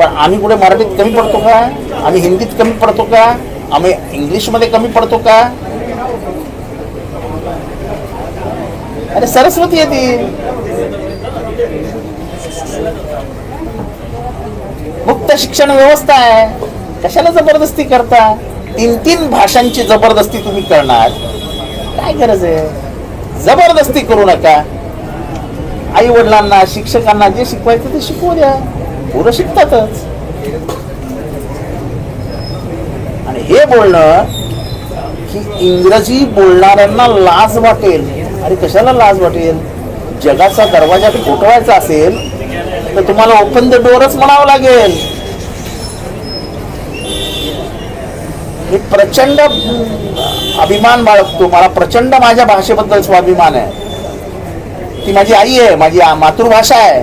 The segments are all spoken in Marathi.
पण आम्ही कुठे मराठीत कमी पडतो का? आम्ही हिंदीत कमी पडतो का? आम्ही इंग्लिशमध्ये कमी पडतो का? अरे सरस्वती आहे ती. मुक्त शिक्षण व्यवस्था आहे. कशाला जबरदस्ती करता? तीन तीन भाषांची जबरदस्ती तुम्ही करणार. काय गरज आहे? जबरदस्ती करू नका. आई वडिलांना शिक्षकांना जे शिकवायचं ते शिकवू द्या. पोरं शिकतातच. आणि हे बोलणं की इंग्रजी बोलणाऱ्यांना लाज वाटेल. आणि कशाला लाज वाटेल? जगाचा दरवाजा ठोठवायचा असेल तर तुम्हाला ओपन द डोअरच म्हणावं लागेल. मी प्रचंड अभिमान बाळगतो मला प्रचंड माझ्या भाषेबद्दल स्वाभिमान आहे. ती माझी आई आहे माझी मातृभाषा आहे.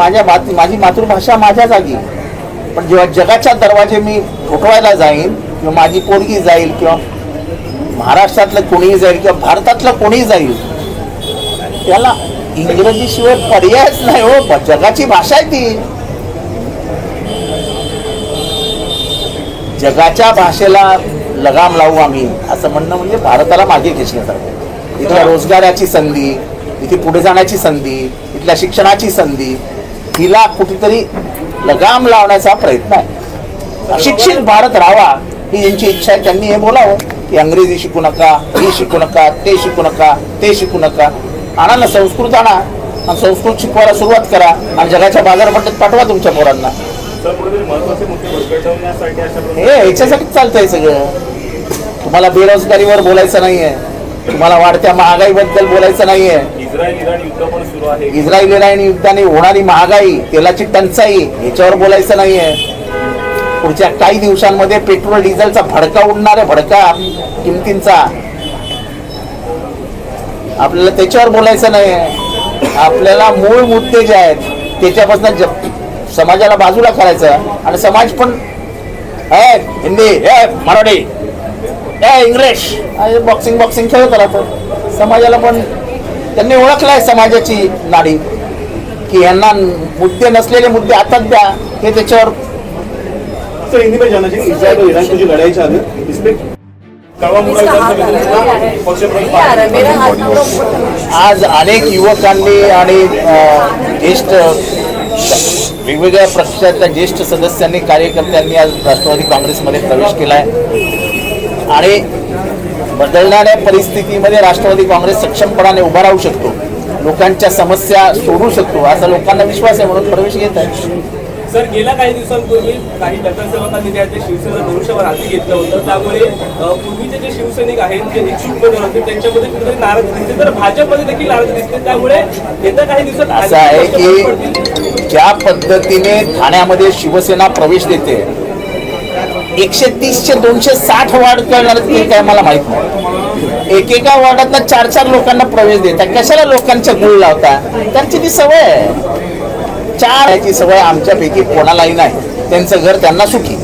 माझ्या मात माझी मातृभाषा माझ्या जागी. पण जेव्हा जगाच्या दरवाजे मी ठोठवायला जाईन किंवा माझी पोरगी जाईल किंवा महाराष्ट्रातलं कोणीही जाईल किंवा भारतातलं कोणीही जाईल त्याला इंग्रजीशिवाय पर्यायच नाही हो. जगाची भाषा आहे ती. जगाच्या भाषेला लगाम लावू आम्ही असं म्हणणं म्हणजे भारताला मागे खेचण्यासारखं इथल्या रोजगाराची संधी इथे पुढे जाण्याची संधी इथल्या शिक्षणाची संधी हिला कुठेतरी लगाम लावण्याचा प्रयत्न आहे. अशिक्षित भारत राहावा ही यांची इच्छा आहे. त्यांनी हे बोलावं की अंग्रेजी शिकू नका हे शिकू नका ते शिकू नका ते शिकू नका. आणा ना संस्कृत आणा आणि संस्कृत शिकवायला सुरुवात करा आणि जगाच्या बाजारपेठेत पाठवा तुमच्या पोरांना. हे ह्याच्यासाठीच चालतंय सगळं. तुम्हाला बेरोजगारीवर बोलायचं नाहीये. तुम्हाला वाढत्या महागाईबद्दल बोलायचं नाहीये. इस्रायल इराण युद्धाने होणारी महागाई तेलाची टंचाई ह्याच्यावर बोलायचं नाहीये. पुढच्या काही दिवसांमध्ये पेट्रोल डिझेलचा भडका उडणार आहे भडका किमतींचा. आपल्याला त्याच्यावर बोलायचं नाही आपल्याला मूळ मुद्दे जे आहेत त्याच्यापासून ज- समाजाला बाजूला करायचं. आणि समाज पण ए हिंदी ए मराठी ए इंग्लिश बॉक्सिंग बॉक्सिंग खेळत राहतं. समाजाला पण त्यांनी ओळखलाय समाजाची नाडी. की यांना मुद्दे नसलेले मुद्दे हातात द्या हे त्याच्यावर आज अनेक युवकांनी आणि ज्येष्ठ वेगवेगळ्या पक्षातल्या ज्येष्ठ सदस्यांनी कार्यकर्त्यांनी आज राष्ट्रवादी काँग्रेसमध्ये प्रवेश केलाय. आणि बदलणाऱ्या परिस्थितीमध्ये राष्ट्रवादी काँग्रेस सक्षमपणाने उभा राहू शकतो लोकांच्या समस्या सोडू शकतो असा लोकांना विश्वास आहे म्हणून प्रवेश घेत आहे. सर गेल्या काही दिवसांपूर्वी काही नगरसेवकांनी त्या शिवसेना धनुष्यवर हाती घेतलं होतं. त्यामुळे पूर्वीचे जे शिवसैनिक आहेत जे इच्छुक होते त्यांच्यामध्ये कुठेतरी नाराज दिसते तर भाजपमध्ये देखील नाराज दिसते त्यामुळे येत्या काही दिवसात असं आहे. की ज्या पद्धतीने ठाण्यामध्ये शिवसेना प्रवेश देते एकशे तीसशे दोनशे साठ वार्ड करणार ते काय मला माहीत नाही. एकेका वार्डात चार चार लोकांना प्रवेश देतात कशाला लोकांच्या गुळ लावता? त्यांची ती सवय आहे. चार याची सवय आमच्यापैकी कोणालाही नाही. त्यांचं घर त्यांना सुखी.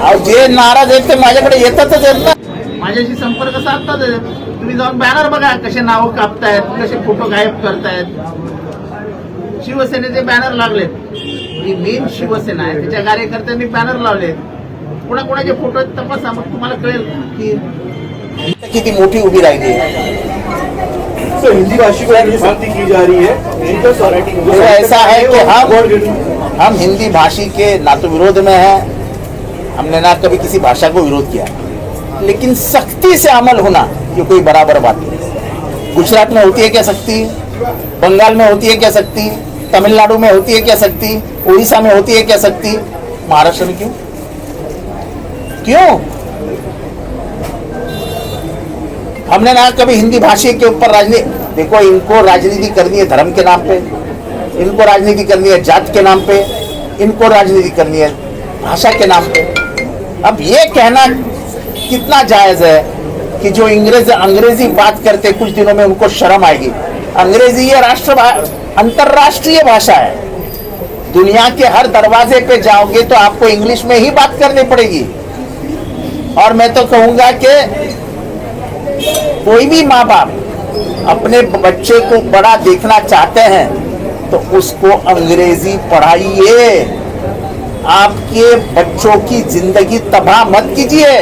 अहो जे नाराज आहेत ते माझ्याकडे येतातच येत ना माझ्याशी संपर्क साधतात तुम्ही जाऊन बॅनर बघा कसे नाव कापतायत कसे फोटो गायब करतायत. शिवसेनेचे बॅनर लागलेत. ही मेन शिवसेना आहे. त्याच्या कार्यकर्त्यांनी बॅनर लावलेत कोणा कोणाचे फ़ोटो आहेत तपासा मग तुम्हाला कळेल. की किती मोठी उभी राहिली सर हिंदी भाषी को की जा रही है? इनका तो ऐसा है कि हम हम हिंदी भाषी के ना तो विरोध में है। हमने ना कभी किसी भाषा को विरोध किया। लेकिन सख्ती से अमल होना ये कोई बराबर बात नहीं। गुजरात में होती है क्या सख्ती? बंगाल में होती है क्या सख्ती? तमिलनाडु में होती है क्या सख्ती उड़ीसा में होती है क्या सख्ती महाराष्ट्र में क्यों? क्यों? हमने ना कभी हिंदी भाषी के ऊपर राजनीति देखो, इनको राजनीति करनी है धर्म के नाम पे, इनको राजनीति करनी है जात के नाम पे, इनको राजनीति करनी है भाषा के नाम पे। अब ये कहना कितना जायज़ है कि जो इंग्रेज अंग्रेज़ी बात करते कुछ दिनों में उनको शर्म आएगी। अंग्रेज़ी ये राष्ट्र अंतर्राष्ट्रीय भाषा है। दुनिया के हर दरवाजे पे जाओगे तो आपको इंग्लिश में ही बात करनी पड़ेगी। और मैं तो कहूँगा कि कोई भी माँ बाप अपने बच्चे को बड़ा देखना चाहते हैं तो उसको अंग्रेज़ी पढ़ाइए। आपके बच्चों की ज़िंदगी तबाह मत कीजिए।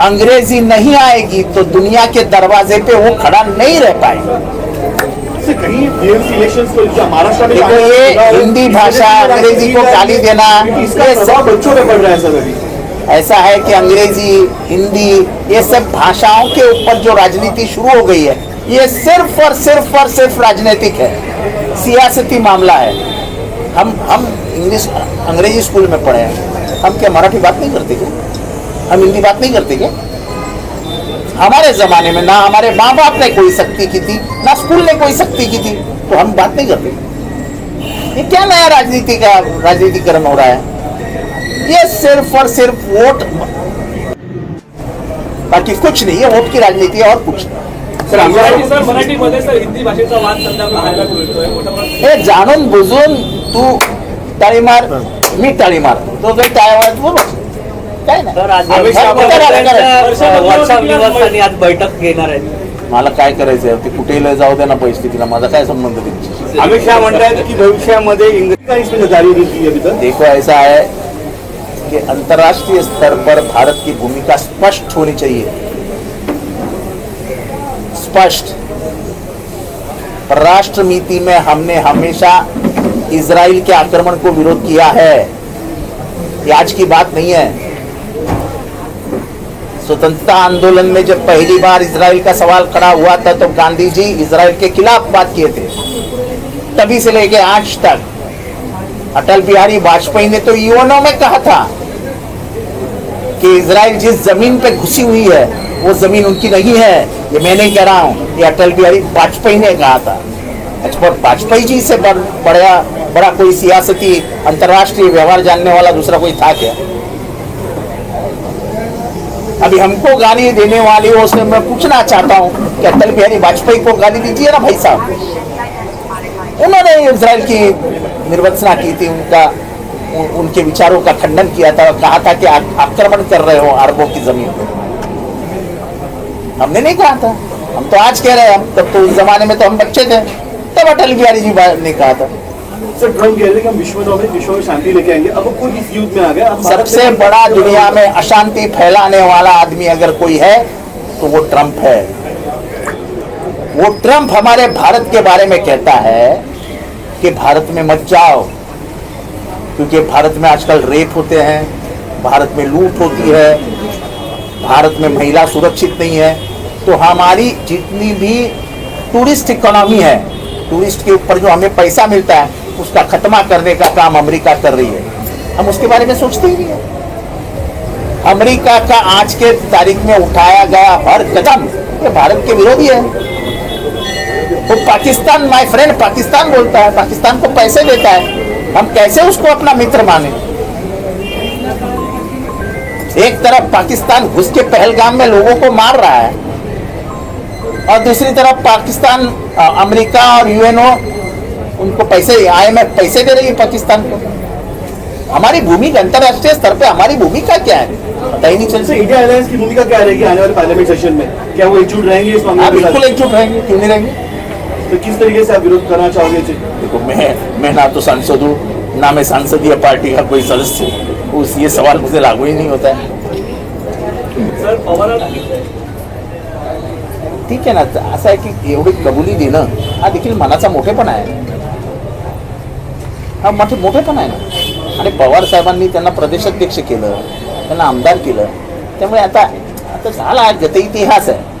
अंग्रेज़ी नहीं आएगी तो दुनिया के दरवाजे पे वो खड़ा नहीं रह पाएगा। देखो, ये हिंदी भाषा, अंग्रेज़ी को गाली देना, ये बच्चों रहा है सर ऐसा है कि अंग्रेज़ी हिंदी ये सब भाषाओं के ऊपर जो राजनीति शुरू हो गई है ये सिर्फ़ और सिर्फ़ और सिर्फ़ राजनीतिक है। सियासती मामला है। हम हम इंग्लिश अंग्रेज़ी स्कूल में पढ़े हैं। हम क्या मराठी बात नहीं करते क्या? हम हिंदी बात नहीं करते क्या? हमारे जमाने में ना हमारे माँ बाप ने कोई शक्ति की थी ना स्कूल ने कोई शक्ति की थी तो हम बात नहीं करते। ये क्या नया राजनीति का राजनीतिकरण हो रहा है? ये सिर्फ और सिर्फ वोट बाकी कुछ नहीं है वोट की राजनीति है और कुछ हे जाणून बुजून तू टाळी मार मी टाळी मार तो काही टाळ्या वाजत बोलू काय नाही. अमित शहा करा, करा, करा. त्यांच्या वर्षा निवासस्थानी आज बैठक घेणार आहेत मला काय करायचंय? ते कुठेही लय जाऊ दे ना परिस्थितीला. माझा काय संबंध त्यांची अमित शाह म्हण रहे हैं कि भविष्यामध्ये इंग्रजी का इसमें जारी नहीं की अभी तक देखो ऐसा है कि अंतर्राष्ट्रीय स्तर पर भारत की भूमिका स्पष्ट होनी चाहिए। स्पष्ट। परराष्ट्र नीति में हमने हमेशा इसराइल के आक्रमण को विरोध किया है। ये आज की बात नहीं है। स्वतंत्रता आंदोलन में जब पहली बार इसराइल का सवाल खड़ा हुआ था तो गांधी जी इसराइल के खिलाफ बात किए थे। तभी से लेके आज तक, अटल बिहारी वाजपेयी ने तो यूएनओ में कहा था कि इसराइल जिस ज़मीन पे घुसी हुई है, वो ज़मीन उनकी नहीं है। ये मैं नहीं कह रहा हूँ, ये अटल बिहारी वाजपेयी ने कहा था। अच्छा वाजपेयी जी से बड़ा बड़ा कोई सियासती अंतर्राष्ट्रीय व्यवहार जानने वाला दूसरा कोई था क्या? अभी हमको गाली देने वाली हो से मैं पूछना चाहता हूँ कि अटल बिहारी वाजपेयी को गाली दीजिए ना भाई साहब? उन्होंने इसराइल की निर्वचना की थी उनका उन, उनके विचारों का खंडन किया था कहा था कि आक्रमण कर रहे हो अरबों की ज़मीन पर हमने नहीं कहा था। हम तो आज कह रहे हैं हम तब तो उस जमाने में तो हम बच्चे थे। तब अटल बिहारी जी ने कहा था। सर ट्रंप कह रहे हैं विश्व में विश्व में शांति लेके आएँगे। अब कोई इस युद्ध में आ गया भारत सबसे बड़ा दुनिया में अशांति फैलाने वाला आदमी अगर कोई है तो वो ट्रंप है। वो ट्रंप हमारे भारत के बारे में कहता है कि भारत में मत जाओ क्योंकि भारत में आजकल रेप होते हैं भारत में लूट होती है भारत में महिला सुरक्षित नहीं है। तो हमारी जितनी भी टूरिस्ट इकोनॉमी है टूरिस्ट के ऊपर जो हमें पैसा मिलता है उसका खत्मा करने का काम अमेरिका कर रही है। हम उसके बारे में सोचते ही नहीं है। अमेरिका का आज के तारीख में उठाया गया हर कदम ये भारत के विरोधी है। वो तो पाकिस्तान माय फ्रेंड पाकिस्तान बोलता है, पाकिस्तान को पैसे देता है। हम कैसे उसको अपना मित्र माने? एक तरफ़ पाकिस्तान घुस के पहलगाम में लोगों को मार रहा है, और दूसरी तरफ़ पाकिस्तान अमेरिका और यूएनओ उनको पैसे आईएमएफ पैसे दे रही है पाकिस्तान को। हमारी भूमिका अंतर्राष्ट्रीय स्तर पे हमारी भूमिका क्या है? पता ही नहीं चल सर इंडिया अलायंस की भूमिका क्या रहेगी आने वाले पार्लियामेंट सेशन में? क्या वो एकजुट रहेंगे इस मामले के बिल्कुल एकजुट रहेंगे क्यों नहीं रहेंगे? तो किस तरीके से आप विरोध करना चाहोगे? देखो मैं मैं ना तो सांसद हूँ ना मैं संसदीय पार्टी का कोई सदस्य हूँ। उस ये सवाल मुझे लागू ही नहीं होता है। ठीक आहे ना असं आहे की एवढी कबुली देणं हा देखील मनाचा मोठेपणा आहे. हा मोठे मोठेपणा आहे ना. आणि पवार साहेबांनी त्यांना प्रदेशाध्यक्ष केलं त्यांना आमदार केलं. त्यामुळे आता आता झाला गत इतिहास आहे.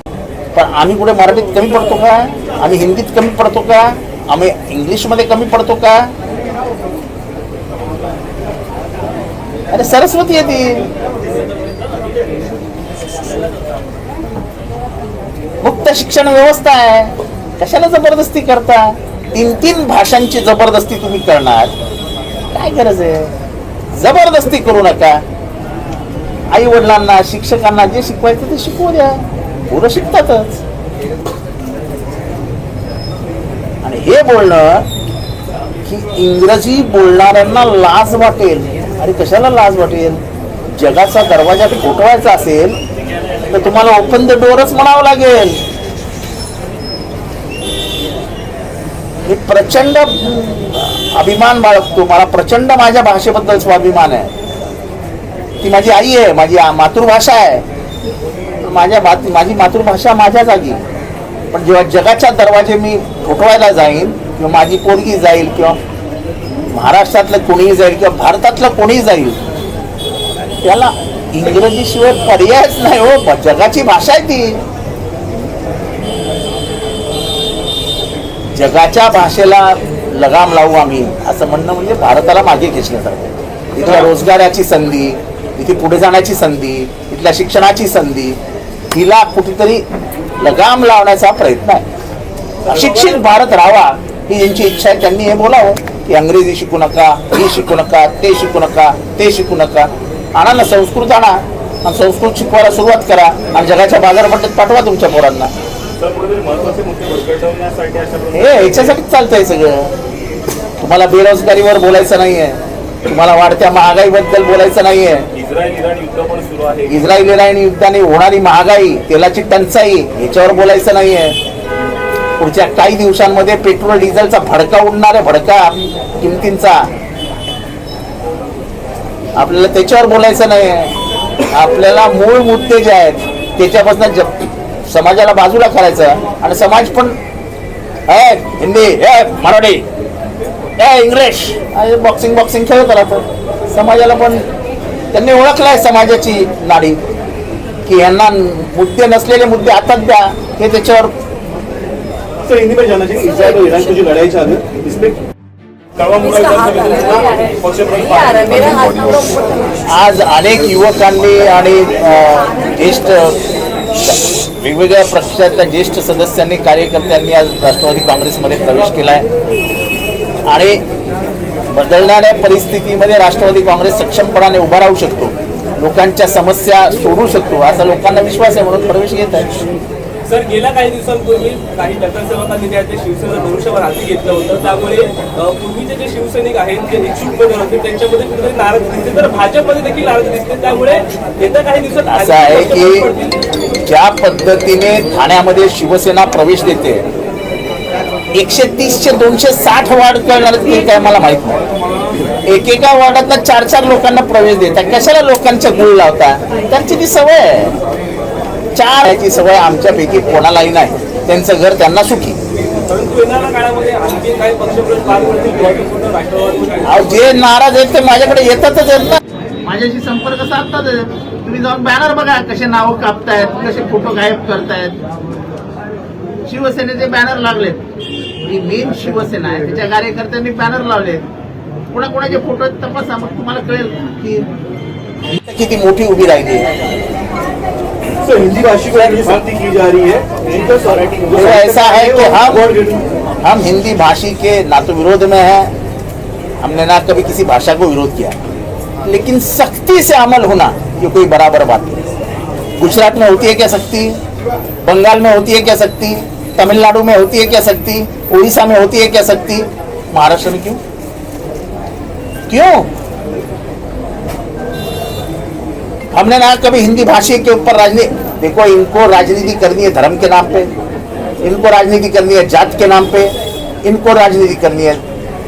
पण आम्ही कुठे मराठीत कमी पडतो का? आम्ही हिंदीत कमी पडतो का? आम्ही इंग्लिशमध्ये कमी पडतो का? अरे सरस्वती आहे ती. मुक्त शिक्षण व्यवस्था आहे. कशाला जबरदस्ती करता? तीन तीन भाषांची जबरदस्ती तुम्ही करणार. काय गरज आहे? जबरदस्ती करू नका. आई वडिलांना शिक्षकांना जे शिकवायचं ते शिकवू द्या. पोरं शिकतातच. आणि हे बोलणं की इंग्रजी बोलणाऱ्यांना लाज वाटेल. अरे कशाला लाज वाटेल? जगाचा दरवाजा ठोठवायचा असेल तर तुम्हाला ओपन द डोअरच म्हणावं लागेल. मी प्रचंड अभिमान बाळगतो मला प्रचंड माझ्या भाषेबद्दल स्वाभिमान आहे. ती माझी आई आहे माझी मातृभाषा आहे. माझ्या माझी मातृभाषा माझ्या जागी पण जेव्हा जगाच्या दरवाजे मी ठोठवायला जाईन किंवा माझी पोरगी जाईल किंवा महाराष्ट्रातलं कोणीही जाईल किंवा भारतातलं कोणीही जाईल त्याला इंग्रजीशिवाय पर्यायच नाही हो जगाची भाषा आहे ती. जगाच्या भाषेला लगाम लावू आम्ही. असं म्हणणं म्हणजे भारताला मागे खेचण्यासारखं इथल्या रोजगाराची संधी इथे पुढे जाण्याची संधी इथल्या शिक्षणाची संधी हिला कुठेतरी लगाम लावण्याचा प्रयत्न आहे. अशिक्षित भारत राहावा ही ज्यांची इच्छा आहे. त्यांनी हे बोलावं की अंग्रेजी शिकू नका हे शिकू नका ते शिकू नका ते शिकू नका. आणा ना संस्कृत आणा आणि संस्कृत शिकवायला सुरुवात करा आणि जगाच्या बाजारपेठेत पाठवा तुमच्या पोरांना. हे याच्यासाठीच चालतंय सगळं. तुम्हाला बेरोजगारीवर बोलायचं नाहीये. तुम्हाला वाढत्या महागाईबद्दल बोलायचं नाहीये. इस्रायल इराण युद्धाने होणारी महागाई तेलाची टंचाई याच्यावर बोलायचं नाहीये. पुढच्या काही दिवसांमध्ये पेट्रोल डिझेलचा भडका उडणार आहे भडका किमतींचा. आपल्याला त्याच्यावर बोलायचं नाही आपल्याला मूळ मुद्दे जे आहेत त्याच्यापासून समाजाला बाजूला करायचं आणि समाज पण ए हिंदी ए मराठी ए इंग्लिश. बॉक्सिंग बॉक्सिंग खेळत राहतो. समाजाला पण त्यांनी ओळखलाय समाजाची नाडी. की यांना मुद्दे नसलेले मुद्दे हातात द्या. हे त्याच्यावर सर हिंदी में जानना चाहिए इसराइल और ईरान की जो लड़ाई चालू इसमें तळवा मुला मेरा पक्षप्रमुख हाथ पूरा ऊपर आज अनेक युवकांनी आणि ज्येष्ठ वेगवेगळ्या पक्षातल्या ज्येष्ठ सदस्यांनी कार्यकर्त्यांनी आज राष्ट्रवादी काँग्रेसमध्ये प्रवेश केला आहे आणि बदलणाऱ्या परिस्थितीमध्ये राष्ट्रवादी काँग्रेस सक्षमपणाने उभा राहू शकतो लोकांच्या समस्या सोडू शकतो असा लोकांना विश्वास आहे म्हणून प्रवेश घेत आहे. सर गेल्या काही दिवसांपूर्वी काही नगरसेवकांनी त्या शिवसेना धनुष्यवर हाती घेतलं होतं. त्यामुळे पूर्वीचे जे शिवसैनिक आहेत जे इच्छुक होते त्यांच्यामध्ये कुठेतरी नाराज दिसते तर भाजपमध्ये देखील नाराज दिसते त्यामुळे येत्या काही दिवसात असं आहे. की ज्या पद्धतीने ठाण्यामध्ये शिवसेना प्रवेश देते एकशे तीसशे दोनशे साठ वार्ड करणार ते काय मला माहीत नाही. एकेका वार्डात चार चार लोकांना प्रवेश देता कशाला लोकांच्या गुळ लावता? त्यांची ती सवय आहे. चार याची सवय आमच्यापैकी कोणालाही नाही. त्यांचं घर त्यांना सुखी. अहो, जे नाराज आहेत ते माझ्याकडे येतातच येत ना माझ्याशी संपर्क साधतात तुम्ही जाऊन बॅनर बघा कसे नाव कापतायत कसे फ़ोटो गायब करतायत. शिवसेनेचे बॅनर लागलेत. ही मेन शिवसेना आहे. त्याच्या कार्यकर्त्यांनी बॅनर लावलेत. कोणाकोणाचे फ़ोटो तपासा मग तुम्हाला कळेल की किती मोठी उभी राहिली सर हिंदी भाषी को जो भक्ति की जा रही है? सॉराइटी तो ऐसा है कि हम हम हिंदी भाषी के ना तो विरोध में है। हमने ना कभी किसी भाषा को विरोध किया। लेकिन सख्ती से अमल होना ये कोई बराबर बात नहीं। गुजरात में होती है क्या सख्ती? बंगाल में होती है क्या सख्ती? तमिलनाडु में होती है क्या सख्ती? उड़ीसा में होती है क्या सख्ती? महाराष्ट्र में क्यों? क्यों? हमने ना कभी हिंदी भाषी के ऊपर राजनीति देखो इनको राजनीति करनी है धर्म के नाम पे, इनको राजनीति करनी है जात के नाम पे, इनको राजनीति करनी है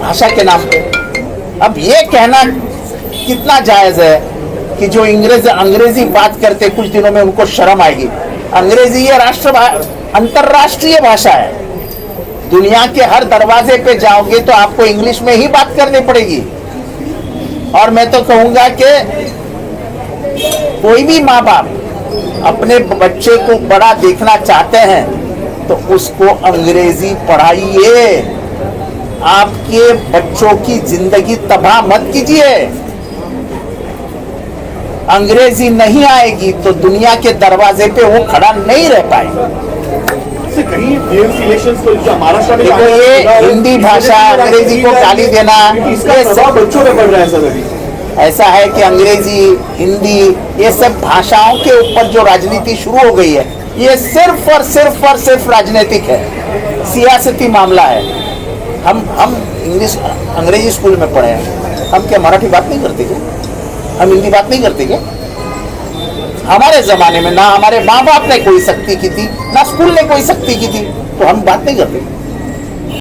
भाषा के नाम पे। अब ये कहना कितना जायज़ है कि जो इंग्रेज, अंग्रेज़ी बात करते कुछ दिनों में उनको शर्म आएगी। अंग्रेज़ी ये राष्ट्र अंतर्राष्ट्रीय भाषा है। दुनिया के हर दरवाजे पे जाओगे तो आपको इंग्लिश में ही बात करनी पड़ेगी। और मैं तो कहूँगा कि कोई भी माँ बाप अपने बच्चे को बड़ा देखना चाहते हैं तो उसको अंग्रेज़ी पढ़ाइए। आपके बच्चों की ज़िंदगी तबाह मत कीजिए। अंग्रेज़ी नहीं आएगी तो दुनिया के दरवाजे पे वो खड़ा नहीं रह पाएगा। देखो ये हिंदी भाषा अंग्रेज़ी को गाली देना इसका प्रभाव बच्चों पे पड़ रहा है सर अभी। ऐसा है कि अंग्रेज़ी हिंदी ये सब भाषाओं के ऊपर जो राजनीति शुरू हो गई है ये सिर्फ़ और सिर्फ़ और सिर्फ़ राजनीतिक है। सियासती मामला है। हम हम इंग्लिश अंग्रेज़ी स्कूल में पढ़े हैं। हम क्या मराठी बात नहीं करते क्या? हम हिंदी बात नहीं करते क्या? हमारे जमाने में ना हमारे माँ बाप ने कोई सख्ती की थी ना स्कूल ने कोई सख्ती की थी तो हम बात नहीं करते।